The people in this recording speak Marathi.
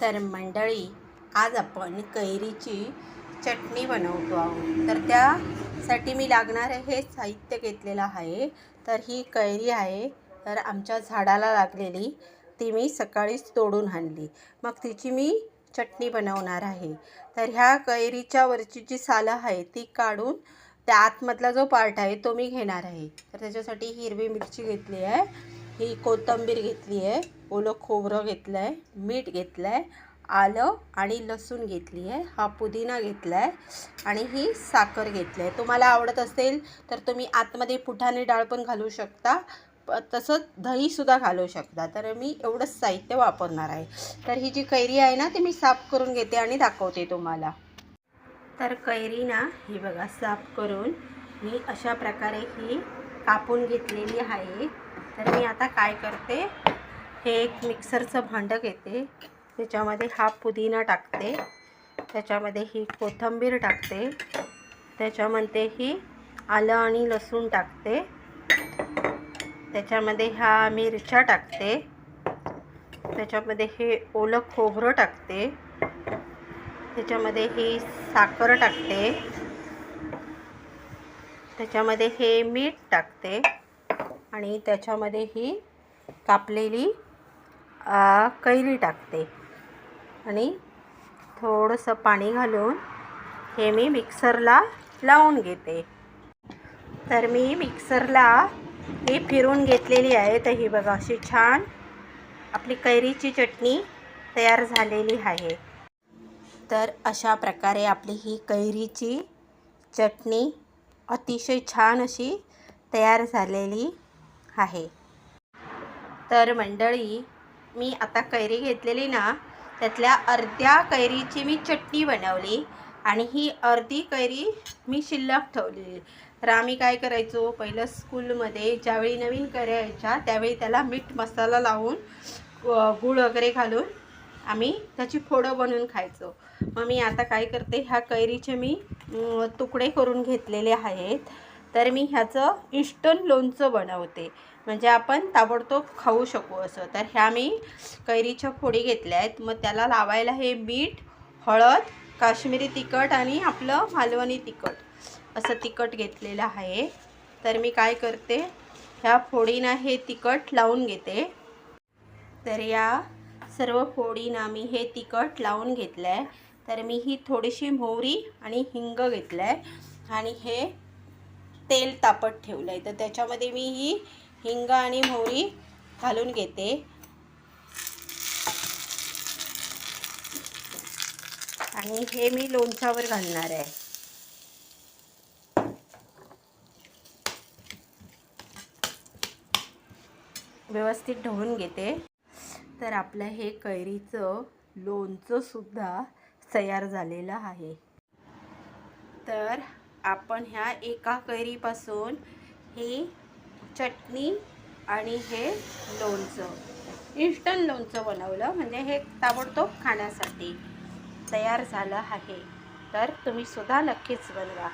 तर मंडळी आज आपण कैरीची चटणी बनवतो आहोत. तर त्यासाठी मी लागणारे हे साहित्य घेतलेलं आहे. तर ही कैरी आहे तर आमच्या झाडाला लागलेली ती मी सकाळीच तोडून आणली. मग तिची मी चटणी बनवणार आहे. तर ह्या कैरीच्या वरची जी सालं आहे ती काढून त्या आतमधला जो पार्ट आहे तो मी घेणार आहे. तर त्याच्यासाठी हिरवी मिरची घेतली आहे. ही कोथिंबीर घेतली आहे. ओलं खोबरं घेतलं आहे. मीठ घेतलं आहे. आलं आणि लसूण घेतली आहे. हा पुदिना घेतला आहे आणि ही साखर घेतली आहे. तुम्हाला आवडत असेल तर तुम्ही आतमध्ये पुठाने डाळ पण घालू शकता. प तसंच दहीसुद्धा घालू शकता. तर मी एवढंच साहित्य वापरणार आहे. तर ही जी कैरी आहे ना ती मी साफ करून घेते आणि दाखवते तुम्हाला. तर कैरी ना ही बघा साफ करून मी अशा प्रकारे ही कापून घेतलेली आहे. तर मी आता काय करते हे एक मिक्सरचं भांडं घेते. त्याच्यामध्ये हा पुदिना टाकते. त्याच्यामध्ये ही कोथिंबीर टाकते. त्याच्यामध्ये ही आलं आणि लसूण टाकते. त्याच्यामध्ये ह्या मिरच्या टाकते. त्याच्यामध्ये हे ओलं खोबरं टाकते. त्याच्यामध्ये ही साखर टाकते. त्याच्यामध्ये हे मीठ टाकते. आणि त्याच्यामध्ये ही कापलेली कैरी टाकते. आणि थोडंसं पाणी घालून हे मी मिक्सरला लावून घेते. तर मी मिक्सरला ही फिरून घेतलेली आहे. तर ही बघा अशी छान आपली कैरीची चटणी तयार झालेली आहे. तर अशा प्रकारे आपली ही कैरीची चटणी अतिशय छान अशी तयार झालेली आहे. तर मंडळी मी आता कैरी घेतलेली ना त्यातल्या अर्ध्या कैरीची मी चटणी बनवली आणि ही अर्धी कैरी मी शिल्लक ठेवलेली. तर आम्ही काय करायचो? पहिलं स्कूलमध्ये ज्यावेळी नवीन कैऱ्या यायच्या त्यावेळी त्याला मीठ मसाला लावून व गूळ वगैरे घालून आम्ही त्याची फोडं बनवून खायचो. मग मी आता काय करते? ह्या कैरीचे मी तुकडे करून घेतलेले आहेत. तर मी ह्याचं इन्स्टंट लोणचं बनवते. म्हणजे आपण ताबडतोब खाऊ शकू असं. तर ह्या मी कैरीच्या फोडी घेतल्या आहेत. मग त्याला लावायला हे मीठ हळद काश्मीरी तिखट आणि आपलं मालवणी तिखट असं तिखट घेतलेलं आहे. तर मी काय करते ह्या फोडीना हे तिखट लावून घेते. तर या सर्व फोडीना मी हे तिखट लावून घेतलं आहे तर मी ही थोडीशी मोहरी आणि हिंग घेतलं आहे आणि हे तेल तापत ठेवलं आहे तर त्याच्यामध्ये मी ही हिंग आणि मोहरी घालून घेते. आणि हे मी लोणच्यावर घालणार आहे. व्यवस्थित ढवळून घेते. तर आपलं हे कैरीचं लोणचंसुद्धा तयार झालेलं आहे. तर आपण ह्या एका कैरीपासून ही चटणी आणि हे लोणचं इन्स्टंट लोणचं बनवलं. म्हणजे हे ताबडतोब खाण्यासाठी तयार झालं आहे. तर तुम्ही सुद्धा नक्कीच बनवा.